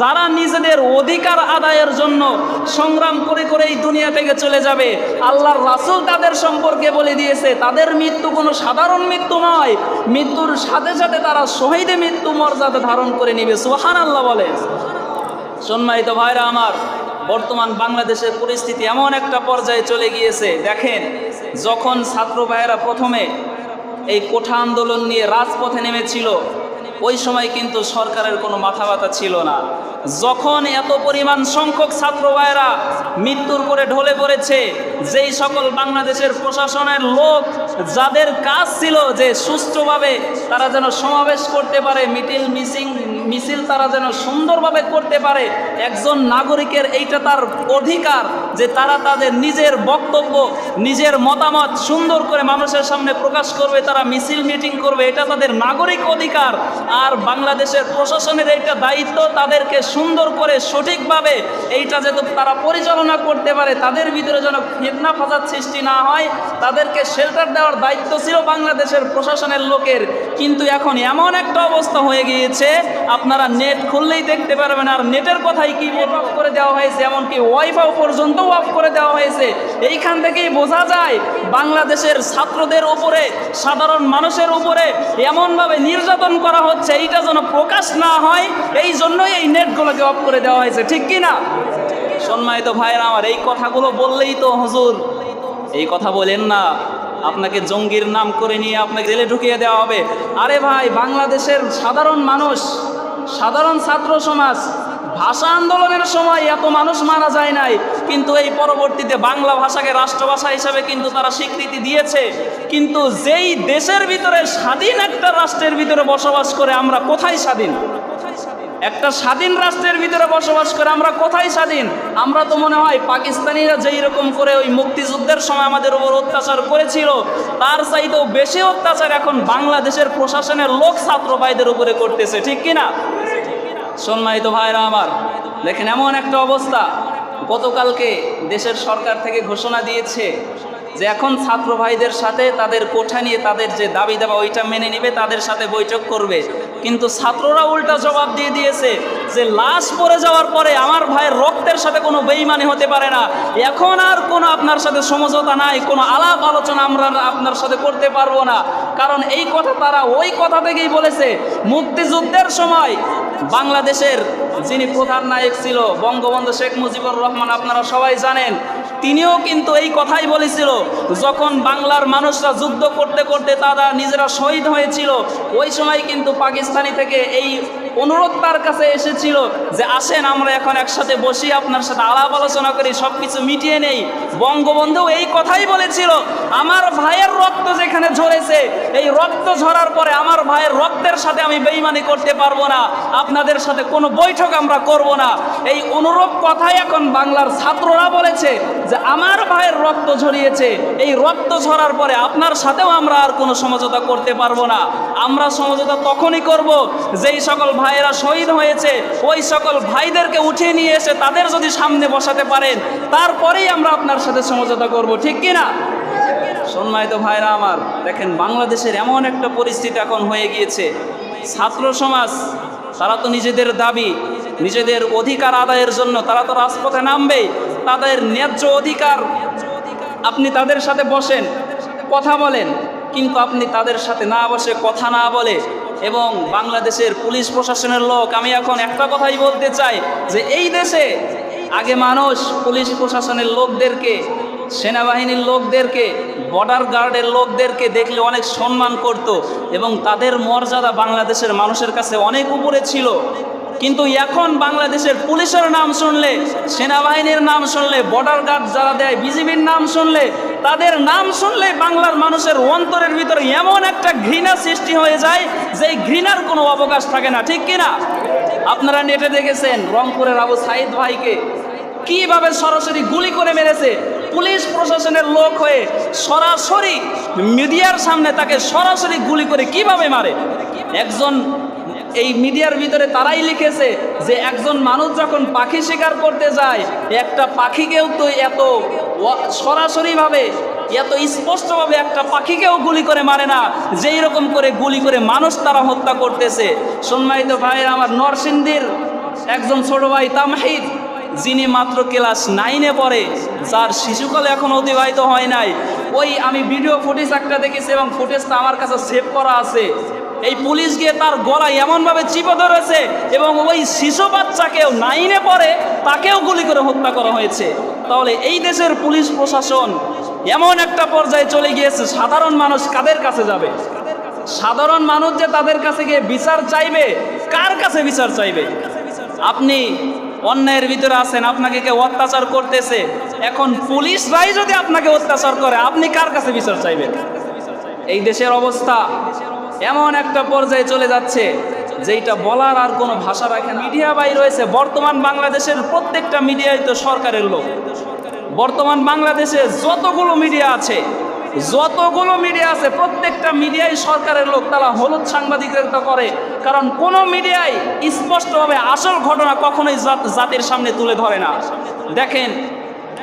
যারা নিজেদের অধিকার আদায়ের জন্য সংগ্রাম করে করে এই দুনিয়া থেকে চলে যাবে, আল্লাহর রাসূল তাদের সম্পর্কে বলে দিয়েছে, তাদের মৃত্যু কোনো সাধারণ মৃত্যু নয়, মৃত্যুর সাথে সাথে তারা শহীদে মৃত্যু মর্যাদা ধারণ করে নিবে সুহান আল্লাহ বলে। সম্মানিত ভাইরা আমার, বর্তমান বাংলাদেশের পরিস্থিতি এমন একটা পর্যায়ে চলে গিয়েছে, দেখেন, যখন ছাত্র ভাইয়েরা প্রথমে এই কোঠা আন্দোলন নিয়ে রাজপথে নেমেছিল ওই সময় কিন্তু সরকারের কোনো মাথা ব্যথা ছিল না। যখন এত পরিমাণ সংখ্যক ছাত্র ভাইয়েরা মৃত্যুর করে ঢলে পড়েছে, যেই সকল বাংলাদেশের প্রশাসনের লোক যাদের কাজ ছিল যে সুষ্ঠুভাবে তারা যেন সমাবেশ করতে পারে মিটিল মিসিং মিছিল তারা যেন সুন্দরভাবে করতে পারে, একজন নাগরিকের এইটা তার অধিকার যে তারা তাদের নিজের বক্তব্য, নিজের মতামত সুন্দর করে মানুষের সামনে প্রকাশ করবে, তারা মিছিল মিটিং করবে, এটা তাদের নাগরিক অধিকার। আর বাংলাদেশের প্রশাসনের এইটা দায়িত্ব তাদেরকে সুন্দর করে সঠিকভাবে এইটা যেহেতু তারা পরিচালনা করতে পারে, তাদের ভিতরে যেন ফিতনা ফাসাদ সৃষ্টি না হয়, তাদেরকে শেল্টার দেওয়ার দায়িত্ব ছিল বাংলাদেশের প্রশাসনের লোকের। কিন্তু এখন এমন একটা অবস্থা হয়ে গিয়েছে, আপনারা নেট খুললেই দেখতে পারবেন আর নেটের কথাই কি অফ করে দেওয়া হয়েছে, এমনকি ওয়াইফাই পর্যন্ত অফ করে দেওয়া হয়েছে। এইখান থেকেই বোঝা যায়, বাংলাদেশের ছাত্রদের উপরে, সাধারণ মানুষের উপরে এমনভাবে নির্যাতন করা হচ্ছে, এইটা যেন প্রকাশ না হয়, এই জন্যই এই নেটগুলোকে অফ করে দেওয়া হয়েছে, ঠিক কি না? সম্মানিত ভাইয়েরা, আমার এই কথাগুলো বললেই তো হুজুর, এই কথা বলেন না। আপনাকে জঙ্গির নাম করে নিয়ে আপনাকে জেলে ঢুকিয়ে দেওয়া হবে। আরে ভাই, বাংলাদেশের সাধারণ মানুষ, সাধারণ ছাত্র সমাজ, ভাষা আন্দোলনের সময় এত মানুষ মারা যায় নাই, কিন্তু এই পরবর্তীতে বাংলা ভাষাকে রাষ্ট্রভাষা হিসাবে কিন্তু তারা স্বীকৃতি দিয়েছে। কিন্তু যেই দেশের ভিতরে স্বাধীন একটা রাষ্ট্রের ভিতরে বসবাস করে আমরা কোথায় স্বাধীন? একটা স্বাধীন রাষ্ট্রের ভিতরে বসবাস করে, আমরা কোথায় স্বাধীন? আমরা তো মনে হয় পাকিস্তানিরা যেই রকম করে ওই মুক্তিযুদ্ধের সময় আমাদের উপর অত্যাচার করেছিল, তার চাইতেও বেশি অত্যাচার এখন বাংলাদেশের প্রশাসনের লোক ছাত্র ভাইদের উপরে করতেছে, ঠিক কি না সম্মানিত ভাইরা আমার, দেখেন এমন একটা অবস্থা, গতকালকে দেশের সরকার থেকে ঘোষণা দিয়েছে যে এখন ছাত্র ভাইদের সাথে তাদের কোঠা নিয়ে তাদের যে দাবি দেওয়া ওইটা মেনে নিবে, তাদের সাথে বৈঠক করবে। কিন্তু ছাত্ররা উল্টা জবাব দিয়ে দিয়েছে যে, লাশ পড়ে যাওয়ার পরে আমার ভাইয়ের রক্তের সাথে কোনো বেইমানি হতে পারে না। এখন আর কোনো আপনার সাথে সমঝোতা নাই, কোনো আলাপ আলোচনা আমরা আপনার সাথে করতে পারব না। কারণ এই কথা তারা ওই কথা থেকেই বলেছে, মুক্তিযুদ্ধের সময় বাংলাদেশের যিনি প্রধান নায়ক ছিল, বঙ্গবন্ধু শেখ মুজিবুর রহমান, আপনারা সবাই জানেন তিনিও কিন্তু এই কথাই বলেছিল, যখন বাংলার মানুষরা যুদ্ধ করতে করতে তারা নিজেরা শহীদ হয়েছিল, ওই সময় কিন্তু পাকিস্তানি থেকে এই অনুরোধ তার কাছে এসেছিল যে আসেন, আমরা এখন একসাথে বসি, আপনার সাথে আলাপ আলোচনা করি সব কিছু মিটিয়ে নেই। বঙ্গবন্ধু এই কথাই বলেছিল, আমার ভাইয়ের রক্ত যেখানে ঝরেছে, এই রক্ত ঝরার পরে আমার ভাইয়ের রক্তের সাথে আমি বেইমানি করতে পারব না, আপনাদের সাথে কোনো বৈঠক আমরা করব না। এই অনুরূপ কথাই এখন বাংলার ছাত্ররা বলেছে যে, আমার ভাইয়ের রক্ত ঝরিয়েছে, এই রক্ত ঝরার পরে আপনার সাথেও আমরা আর কোনো সমঝোতা করতে পারব না। আমরা সমঝোতা তখনই করব যেই সকল ভাইয়েরা শহীদ হয়েছে, ওই সকল ভাইদেরকে উঠিয়ে নিয়ে এসে তাদের যদি সামনে বসাতে পারেন, তারপরেই আমরা আপনার সাথে সমঝোতা করব, ঠিক কি না সম্মানিত ভাইরা আমার, দেখেন বাংলাদেশের এমন একটা পরিস্থিতি এখন হয়ে গিয়েছে। ছাত্র সমাজ, তারা তো নিজেদের দাবি, নিজেদের অধিকার আদায়ের জন্য তারা তো রাজপথে নামবেই, তাদের ন্যায্য অধিকার আপনি তাদের সাথে বসেন, কথা বলেন, কিন্তু আপনি তাদের সাথে না বসে কথা না বলে এবং বাংলাদেশের পুলিশ প্রশাসনের লোক, আমি এখন একটা কথাই বলতে চাই যে এই দেশে আগে মানুষ পুলিশ প্রশাসনের লোকদেরকে, সেনাবাহিনীর লোকদেরকে বর্ডার গার্ডের লোকদেরকে দেখলে অনেক সম্মান করত এবং তাদের মর্যাদা বাংলাদেশের মানুষের কাছে অনেক উপরে ছিল। কিন্তু এখন বাংলাদেশের পুলিশের নাম শুনলে, সেনাবাহিনীর নাম শুনলে বর্ডার গার্ড যারা দেয়, বিজিবির নাম শুনলে, তাদের নাম শুনলে বাংলার মানুষের অন্তরের ভিতরে এমন একটা ঘৃণা সৃষ্টি হয়ে যায় যে ঘৃণার কোনো অবকাশ থাকে না। ঠিক কিনা? আপনারা নেটে দেখেছেন রংপুরের আবু সাইদ ভাইকে কীভাবে সরাসরি গুলি করে মেরেছে? পুলিশ প্রশাসনের লোক হয়ে সরাসরি মিডিয়ার সামনে তাকে সরাসরি গুলি করে কীভাবে মারে? একজন এই মিডিয়ার ভিতরে তারাই লিখেছে যে একজন মানুষ যখন পাখি শিকার করতে যায়, একটা পাখিকেও তো এত সরাসরিভাবে এত স্পষ্টভাবে একটা পাখিকেও গুলি করে মারে না, যেই রকম করে গুলি করে মানুষ তারা হত্যা করতেছে। সম্মানিত ভাইয়ের, আমার নরসিংদীর একজন ছোট ভাই তামহিদ, যিনি মাত্র ক্লাস নাইনে পড়ে, যার শিশুকাল এখন অতিবাহিত হয় নাই। ওই আমি ভিডিও ফুটেজ একটা দেখেছি এবং ফুটেজটা আমার কাছে সেভ করা আছে। এই পুলিশ গিয়ে তার গলায় এমনভাবে চিপে ধরেছে এবং ওই শিশু বাচ্চাকেও নাইনে পড়ে তাকেও গুলি করে হত্যা করা হয়েছে। তাহলে এই দেশের পুলিশ প্রশাসন এমন একটা পর্যায়ে চলে গিয়েছে, সাধারণ মানুষ কাদের কাছে যাবে? সাধারণ মানুষ যে তাদের কাছে গিয়ে বিচার চাইবে, কার কাছে বিচার চাইবে? আপনি অন্যায়ের ভিতরে আছেন, আপনাকে কেউ অত্যাচার করতেছে, এখন পুলিশরাই যদি আপনাকে অত্যাচার করে, আপনি কার কাছে বিচার চাইবেন? এই দেশের অবস্থা এমন একটা পর্যায়ে চলে যাচ্ছে যেটা বলার আর কোনো ভাষা রাখে। মিডিয়া বাই রয়েছে, বর্তমান বাংলাদেশের প্রত্যেকটা মিডিয়াই তো সরকারের লোক। বর্তমান বাংলাদেশে যতগুলো মিডিয়া আছে, যতগুলো মিডিয়া আছে, প্রত্যেকটা মিডিয়াই সরকারের লোক। তারা হলুদ সাংবাদিকতা করে, কারণ কোনো মিডিয়াই স্পষ্টভাবে আসল ঘটনা কখনোই জাত- জাতির সামনে তুলে ধরে না। দেখেন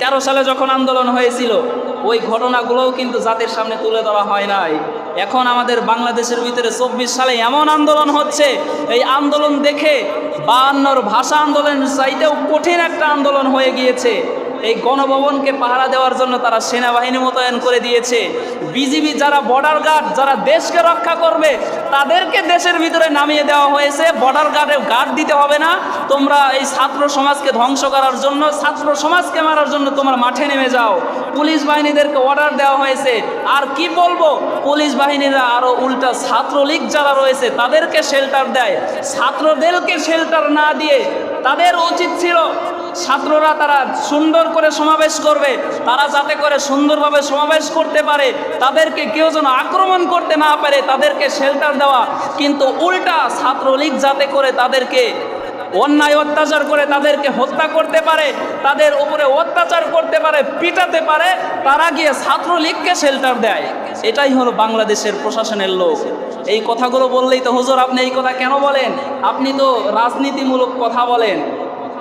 তেরো সালে যখন আন্দোলন হয়েছিল, ওই ঘটনাগুলোও কিন্তু জাতির সামনে তুলে ধরা হয় নাই। এখন আমাদের বাংলাদেশের ভিতরে চব্বিশ সালে এমন আন্দোলন হচ্ছে, এই আন্দোলন দেখে বায়ান্নর ভাষা আন্দোলনের চাইতেও কঠিন একটা আন্দোলন হয়ে গিয়েছে। এই গণভবনকে পাহারা দেওয়ার জন্য তারা সেনাবাহিনী মোতায়েন করে দিয়েছে। বিজিবি যারা বর্ডার গার্ড যারা দেশকে রক্ষা করবে, তাদেরকে দেশের ভিতরে নামিয়ে দেওয়া হয়েছে। বর্ডার গার্ডে গার্ড দিতে হবে না। তোমরা এই ছাত্র সমাজকে ধ্বংস করার জন্য, ছাত্র সমাজকে মারার জন্য তোমরা মাঠে নেমে যাও। পুলিশ বাহিনীদেরকে অর্ডার দেওয়া হয়েছে। আর কি বলব, পুলিশ বাহিনীরা আরও উল্টা ছাত্রলীগ যারা রয়েছে, তাদেরকে শেল্টার দেয়। ছাত্রদেরকে শেল্টার না দিয়ে তাদের উচিত ছিল ছাত্ররা তারা সুন্দর করে সমাবেশ করবে। তারা যাতে করে সুন্দরভাবে সমাবেশ করতে পারে, তাদেরকে কেউ যেন আক্রমণ করতে না পারে, তাদেরকে শেল্টার দেওয়া। কিন্তু উল্টা ছাত্রলীগ যাতে করে তাদেরকে অন্যায় অত্যাচার করে তাদেরকে হত্যা করতে পারে, তাদের উপরে অত্যাচার করতে পারে, পিটাতে পারে, তারা গিয়ে ছাত্রলীগকে শেল্টার দেয়। এটাই হলো বাংলাদেশের প্রশাসনের লোক এই কথাগুলো বললেই তো হুজুর আপনি এই কথা কেন বলেন? আপনি তো রাজনীতিমূলক কথা বলেন।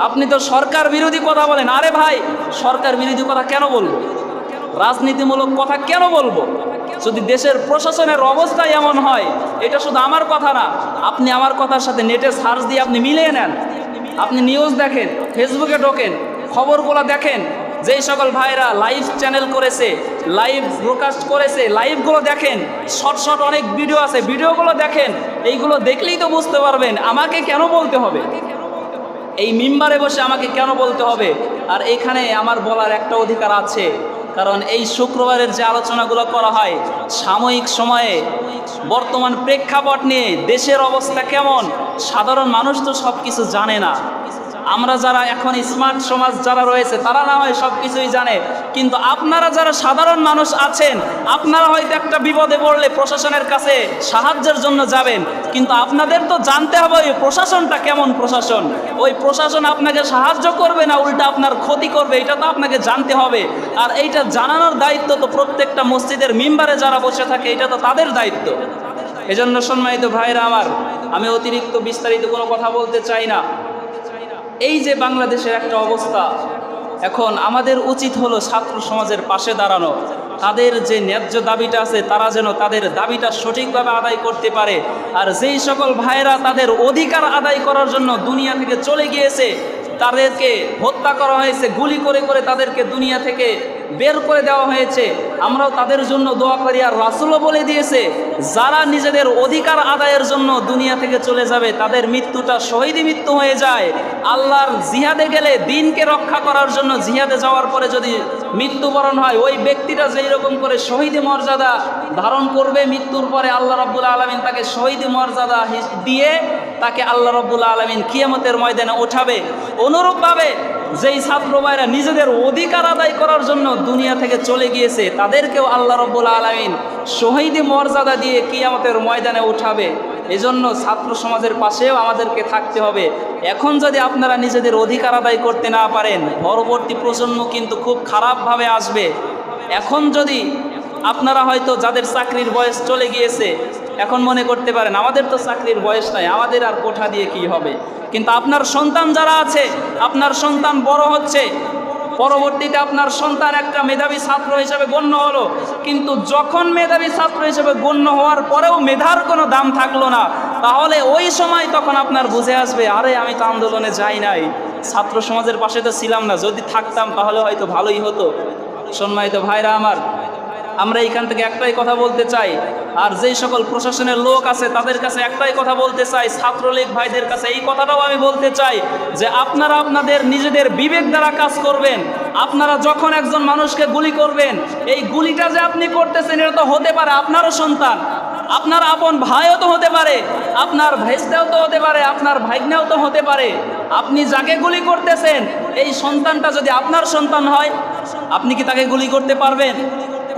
আপনি তো সরকার বিরোধী কথা বলেন। আরে ভাই, সরকার বিরোধী কথা কেন বলব? রাজনীতিমূলক কথা কেন বলব? যদি দেশের প্রশাসনের অবস্থা এমন হয়, এটা শুধু আমার কথা না, আপনি আমার কথার সাথে নেটে সার্চ দিয়ে আপনি মিলিয়ে নেন। আপনি নিউজ দেখেন ফেসবুকে ঢোকেন, খবরগুলো দেখেন, যেই সকল ভাইরা লাইভ চ্যানেল করেছে লাইভ ব্রডকাস্ট করেছে লাইভগুলো দেখেন শর্ট শর্ট অনেক ভিডিও আছে ভিডিওগুলো দেখেন, এইগুলো দেখলেই তো বুঝতে পারবেন, আমাকে কেন বলতে হবে? এই মিম্বারে বসে আমাকে কেন বলতে হবে? আর এখানে আমার বলার একটা অধিকার আছে। কারণ এই শুক্রবারের যে আলোচনাগুলো করা হয়, সাময়িক সময়ে বর্তমান প্রেক্ষাপট নিয়ে দেশের অবস্থা কেমন, সাধারণ মানুষ তো সব কিছু জানে না। আমরা যারা এখন স্মার্ট সমাজ যারা রয়েছে, তারা না হয় সব কিছুই জানে। কিন্তু আপনারা যারা সাধারণ মানুষ আছেন, আপনারা হয়তো একটা বিপদে পড়লে প্রশাসনের কাছে সাহায্যের জন্য যাবেন। কিন্তু আপনাদের তো জানতে হবে ওই প্রশাসনটা কেমন প্রশাসন। ওই প্রশাসন আপনাকে সাহায্য করবে না উল্টা আপনার ক্ষতি করবে, এটা তো আপনাকে জানতে হবে। আর এইটা জানানোর দায়িত্ব তো প্রত্যেকটা মসজিদের মেম্বারে যারা বসে থাকে, এটা তো তাদের দায়িত্ব। এজন্য সম্মানিত ভাইরা আমার, আমি অতিরিক্ত বিস্তারিত কোনো কথা বলতে চাই না। এই যে বাংলাদেশের একটা অবস্থা, এখন আমাদের উচিত হলো ছাত্র সমাজের পাশে দাঁড়ানো। তাদের যে ন্যায্য দাবিটা আছে, তারা যেন তাদের দাবিটা সঠিকভাবে আদায় করতে পারে। আর যেই সকল ভাইরা তাদের অধিকার আদায় করার জন্য দুনিয়া থেকে চলে গিয়েছে, তাদেরকে হত্যা করা হয়েছে, গুলি করে করে তাদেরকে দুনিয়া থেকে বের করে দেওয়া হয়েছে। আমরাও তাদের জন্য দোয়া করি, আর রাসুলও বলে দিয়েছে, যারা নিজেদের অধিকার আদায়ের জন্য দুনিয়া থেকে চলে যাবে, তাদের মৃত্যুটা শহীদ মৃত্যু হয়ে যায়। আল্লাহর জিহাদে গেলে দিনকে রক্ষা করার জন্য জিহাদে যাওয়ার পরে যদি মৃত্যুবরণ হয়, ওই ব্যক্তিটা যেই রকম করে শহীদ মর্যাদা ধারণ করবে, মৃত্যুর পরে আল্লাহ রব্বুল আলমিন তাকে শহীদ মর্যাদা দিয়ে তাকে আল্লাহ রব্বুল আলমিন কিয়ামতের ময়দানে ওঠাবে। অনুরূপভাবে যেই ছাত্র নিজেদের অধিকার আদায় করার জন্য দুনিয়া থেকে চলে গিয়েছে, তাদেরকেও আল্লাহ রব্বুল আলমিন শহীদি মর্যাদা দিয়ে কিয়ামতের ময়দানে উঠাবে। এজন্য ছাত্র সমাজের পাশেও আমাদেরকে থাকতে হবে। এখন যদি আপনারা নিজেদের অধিকার আদায় করতে না পারেন, পরবর্তী প্রজন্ম কিন্তু খুব খারাপভাবে আসবে। এখন যদি আপনারা হয়তো যাদের চাকরির বয়স চলে গিয়েছে, এখন মনে করতে পারেন, আমাদের তো চাকরির বয়স নাই, আমাদের আর কোঠা দিয়ে কি হবে? কিন্তু আপনার সন্তান যারা আছে, আপনার সন্তান বড় হচ্ছে, পরবর্তীতে আপনার সন্তান একটা মেধাবী ছাত্র হিসেবে গণ্য হলো, কিন্তু যখন মেধাবী ছাত্র হিসেবে গণ্য হওয়ার পরেও মেধার কোনো দাম থাকল না, তাহলে ওই সময় তখন আপনার বুঝে আসবে, আরে আমি তো আন্দোলনে যাই নাই, ছাত্র সমাজের পাশে তো ছিলাম না, যদি থাকতাম তাহলে হয়তো ভালোই হতো। সম্মানিত ভাইরা আমার আমরা এইখান থেকে একটাই কথা বলতে চাই, আর যেই সকল প্রশাসনের লোক আছে তাদের কাছে একটাই কথা বলতে চাই, ছাত্রলীগ ভাইদের কাছে এই কথাটাও আমি বলতে চাই যে আপনারা আপনাদের নিজেদের বিবেক দ্বারা কাজ করবেন, আপনারা যখন একজন মানুষকে গুলি করবেন, এই গুলিটা যে আপনি করতেছেন এটা তো হতে পারে আপনারও সন্তান, আপনার আপন ভাইও তো হতে পারে, আপনার ভাইস্তাও তো হতে পারে, আপনার ভাইগনাও তো হতে পারে, আপনি যাকে গুলি করতেছেন, এই সন্তানটা যদি আপনার সন্তান হয়, আপনি কি তাকে গুলি করতে পারবেন?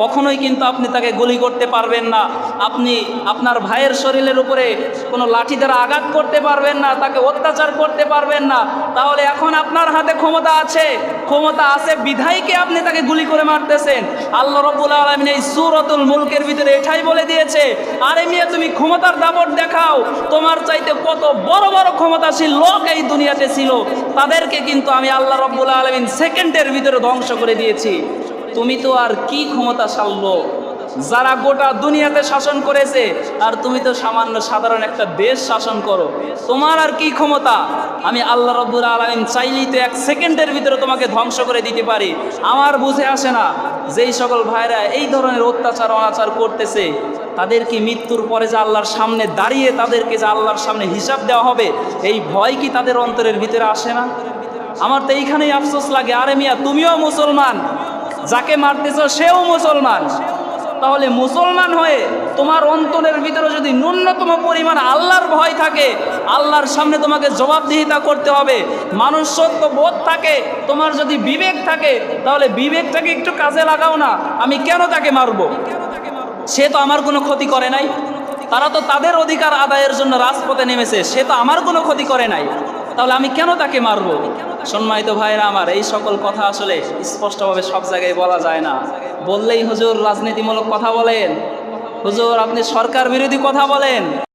কখনোই কিন্তু আপনি তাকে গুলি করতে পারবেন না। আপনি আপনার ভাইয়ের শরীরের উপরে কোনো লাঠি দ্বারা আঘাত করতে পারবেন না, তাকে অত্যাচার করতে পারবেন না। তাহলে এখন আপনার হাতে ক্ষমতা আছে। ক্ষমতা আছে বিধায়কে আপনি তাকে গুলি করে মারতেছেন? আল্লাহ রব্বুল আলমিন এই সুরতুল মুলকের ভিতরে এটাই বলে দিয়েছে, আরে মিয়া, তুমি ক্ষমতার দাপট দেখাও। তোমার চাইতে কত বড় বড় ক্ষমতাশীল লোক এই দুনিয়াতে ছিল। তাদেরকে কিন্তু আমি আল্লাহ রব্বুল আলমিন সেকেন্ডের ভিতরে ধ্বংস করে দিয়েছি। তুমি তো আর কি ক্ষমতা সালবো যারা গোটা দুনিয়াতে শাসন করেছে, আর তুমি তো সামান্য সাধারণ একটা দেশ শাসন করো। তোমার আর কি ক্ষমতা? আমি আল্লাহ রব্বুল আলমিন চাইলেই তো এক সেকেন্ডের ভিতরে তোমাকে ধ্বংস করে দিতে পারি। আমার বুঝে আসে না যেই সকল ভাইরা এই ধরনের অত্যাচার, অনাচার করতেছে, তাদের কি মৃত্যুর পরে যে আল্লাহর সামনে দাঁড়িয়ে তাদেরকে যে আল্লাহর সামনে হিসাব দেওয়া হবে, এই ভয় কি তাদের অন্তরের ভিতরে আসে না? আমার তো এইখানেই আফসোস লাগে, আরে মিয়া, তুমিও মুসলমান যাকে মারতেছ, সেও মুসলমান। তাহলে মুসলমান হয়ে তোমার অন্তরের ভিতরে যদি ন্যূনতম পরিমাণ আল্লাহর ভয় থাকে, আল্লাহর সামনে তোমাকে জবাবদিহিতা করতে হবে। মানুষ সত্য বোধ থাকে, তোমার যদি বিবেক থাকে, তাহলে বিবেকটাকে একটু কাজে লাগাও না, আমি কেন তাকে মারবো? সে তো আমার কোনো ক্ষতি করে নাই। তারা তো তাদের অধিকার আদায়ের জন্য রাজপথে নেমেছে, সে তো আমার কোনো ক্ষতি করে নাই। তাহলে আমি কেন তাকে মারবো? সম্মানিত ভাইরা আমার এই সকল কথা আসলে স্পষ্টভাবে সব জায়গায় বলা যায় না। বললেই হুজুর রাজনীতিমূলক কথা বলেন। হুজুর আপনি সরকার বিরোধী কথা বলেন।